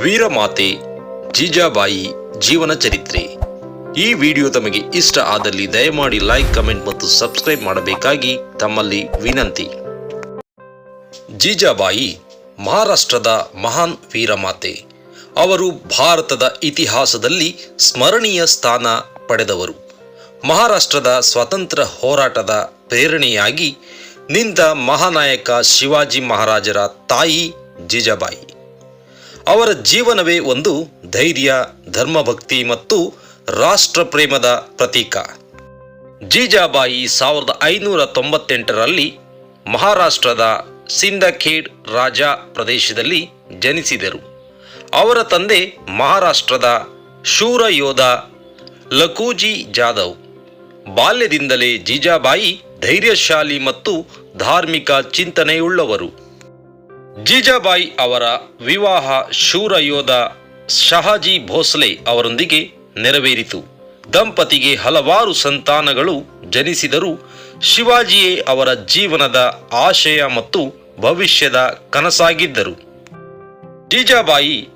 ವೀರಮಾತೆ ಜೀಜಾಬಾಯಿ ಜೀವನ ಚರಿತ್ರೆ. ಈ ವಿಡಿಯೋ ತಮಗೆ ಇಷ್ಟ ಆದಲ್ಲಿ ದಯಮಾಡಿ ಲೈಕ್ ಕಮೆಂಟ್ ಮತ್ತು ಸಬ್ಸ್ಕ್ರೈಬ್ ಮಾಡಬೇಕಾಗಿ ತಮ್ಮಲ್ಲಿ ವಿನಂತಿ. ಜೀಜಾಬಾಯಿ ಮಹಾರಾಷ್ಟ್ರದ ಮಹಾನ್ ವೀರಮಾತೆ. ಅವರು ಭಾರತದ ಇತಿಹಾಸದಲ್ಲಿ ಸ್ಮರಣೀಯ ಸ್ಥಾನ ಪಡೆದವರು. ಮಹಾರಾಷ್ಟ್ರದ ಸ್ವತಂತ್ರ ಹೋರಾಟದ ಪ್ರೇರಣೆಯಾಗಿ ನಿಂತ ಮಹಾನಾಯಕ ಶಿವಾಜಿ ಮಹಾರಾಜರ ತಾಯಿ ಜೀಜಾಬಾಯಿ. ಅವರ ಜೀವನವೇ ಒಂದು ಧೈರ್ಯ, ಧರ್ಮಭಕ್ತಿ ಮತ್ತು ರಾಷ್ಟ್ರ ಪ್ರೇಮದ ಪ್ರತೀಕ. ಜೀಜಾಬಾಯಿ ಸಾವಿರದ ಐನೂರ ತೊಂಬತ್ತೆಂಟರಲ್ಲಿ ಮಹಾರಾಷ್ಟ್ರದ ಸಿಂದಖೇಡ್ ರಾಜ ಪ್ರದೇಶದಲ್ಲಿ ಜನಿಸಿದರು. ಅವರ ತಂದೆ ಮಹಾರಾಷ್ಟ್ರದ ಶೂರ ಯೋಧ ಲಕೂಜಿ ಜಾಧವ್. ಬಾಲ್ಯದಿಂದಲೇ ಜೀಜಾಬಾಯಿ ಧೈರ್ಯಶಾಲಿ ಮತ್ತು ಧಾರ್ಮಿಕ ಚಿಂತನೆಯುಳ್ಳವರು. ಜೀಜಾಬಾಯಿ ಅವರ ವಿವಾಹ ಶೂರ ಯೋಧ ಶಹಾಜಿ ಭೋಸ್ಲೆ ಅವರೊಂದಿಗೆ ನೆರವೇರಿತು. ದಂಪತಿಗೆ ಹಲವಾರು ಸಂತಾನಗಳು ಜನಿಸಿದರೂ ಶಿವಾಜಿಯೇ ಅವರ ಜೀವನದ ಆಶಯ ಮತ್ತು ಭವಿಷ್ಯದ ಕನಸಾಗಿದ್ದರು. ಜೀಜಾಬಾಯಿ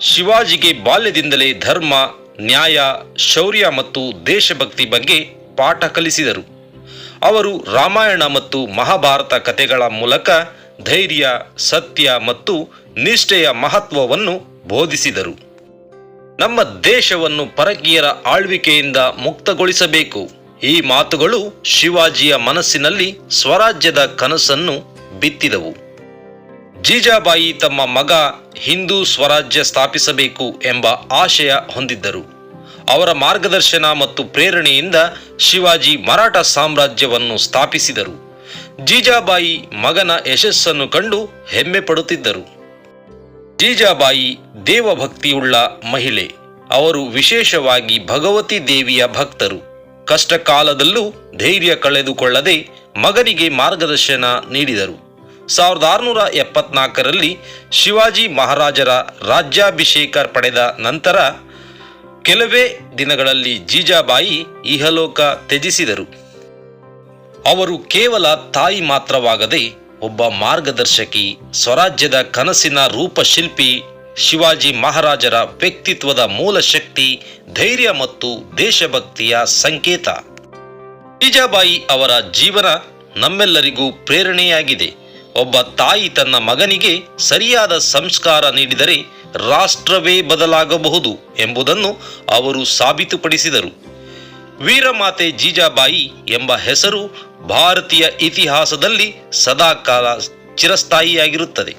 ಶಿವಾಜಿಗೆ ಬಾಲ್ಯದಿಂದಲೇ ಧರ್ಮ, ನ್ಯಾಯ, ಶೌರ್ಯ ಮತ್ತು ದೇಶಭಕ್ತಿ ಬಗ್ಗೆ ಪಾಠ ಕಲಿಸಿದರು. ಅವರು ರಾಮಾಯಣ ಮತ್ತು ಮಹಾಭಾರತ ಕಥೆಗಳ ಮೂಲಕ ಧೈರ್ಯ, ಸತ್ಯ ಮತ್ತು ನಿಷ್ಠೆಯ ಮಹತ್ವವನ್ನು ಬೋಧಿಸಿದರು. ನಮ್ಮ ದೇಶವನ್ನು ಪರಕೀಯರ ಆಳ್ವಿಕೆಯಿಂದ ಮುಕ್ತಗೊಳಿಸಬೇಕು. ಈ ಮಾತುಗಳು ಶಿವಾಜಿಯ ಮನಸ್ಸಿನಲ್ಲಿ ಸ್ವರಾಜ್ಯದ ಕನಸನ್ನು ಬಿತ್ತಿದವು. ಜೀಜಾಬಾಯಿ ತಮ್ಮ ಮಗ ಹಿಂದೂ ಸ್ವರಾಜ್ಯ ಸ್ಥಾಪಿಸಬೇಕು ಎಂಬ ಆಶಯ ಹೊಂದಿದ್ದರು. ಅವರ ಮಾರ್ಗದರ್ಶನ ಮತ್ತು ಪ್ರೇರಣೆಯಿಂದ ಶಿವಾಜಿ ಮರಾಠ ಸಾಮ್ರಾಜ್ಯವನ್ನು ಸ್ಥಾಪಿಸಿದರು. ಜೀಜಾಬಾಯಿ ಮಗನ ಯಶಸ್ಸನ್ನು ಕಂಡು ಹೆಮ್ಮೆ ಪಡುತ್ತಿದ್ದರು. ಜೀಜಾಬಾಯಿ ದೇವಭಕ್ತಿಯುಳ್ಳ ಮಹಿಳೆ. ಅವರು ವಿಶೇಷವಾಗಿ ಭಗವತಿ ದೇವಿಯ ಭಕ್ತರು. ಕಷ್ಟ ಕಾಲದಲ್ಲೂ ಧೈರ್ಯ ಕಳೆದುಕೊಳ್ಳದೆ ಮಗನಿಗೆ ಮಾರ್ಗದರ್ಶನ ನೀಡಿದರು. ಸಾವಿರದ ಆರುನೂರ ಎಪ್ಪತ್ನಾಲ್ಕರಲ್ಲಿ ಶಿವಾಜಿ ಮಹಾರಾಜರ ರಾಜ್ಯಾಭಿಷೇಕ ಪಡೆದ ನಂತರ ಕೆಲವೇ ದಿನಗಳಲ್ಲಿ ಜೀಜಾಬಾಯಿ ಇಹಲೋಕ ತ್ಯಜಿಸಿದರು. ಅವರು ಕೇವಲ ತಾಯಿ ಮಾತ್ರವಾಗದೆ ಒಬ್ಬ ಮಾರ್ಗದರ್ಶಕಿ, ಸ್ವರಾಜ್ಯದ ಕನಸಿನ ರೂಪಶಿಲ್ಪಿ, ಶಿವಾಜಿ ಮಹಾರಾಜರ ವ್ಯಕ್ತಿತ್ವದ ಮೂಲ ಶಕ್ತಿ ಧೈರ್ಯ ಮತ್ತು ದೇಶಭಕ್ತಿಯ ಸಂಕೇತ. ಬೀಜಾಬಾಯಿ ಅವರ ಜೀವನ ನಮ್ಮೆಲ್ಲರಿಗೂ ಪ್ರೇರಣೆಯಾಗಿದೆ. ಒಬ್ಬ ತಾಯಿ ತನ್ನ ಮಗನಿಗೆ ಸರಿಯಾದ ಸಂಸ್ಕಾರ ನೀಡಿದರೆ ರಾಷ್ಟ್ರವೇ ಬದಲಾಗಬಹುದು ಎಂಬುದನ್ನು ಅವರು ಸಾಬೀತುಪಡಿಸಿದರು. ವೀರಮಾತೆ ಜೀಜಾಬಾಯಿ ಎಂಬ ಹೆಸರು ಭಾರತೀಯ ಇತಿಹಾಸದಲ್ಲಿ ಸದಾಕಾಲ ಚಿರಸ್ಥಾಯಿಯಾಗಿರುತ್ತದೆ.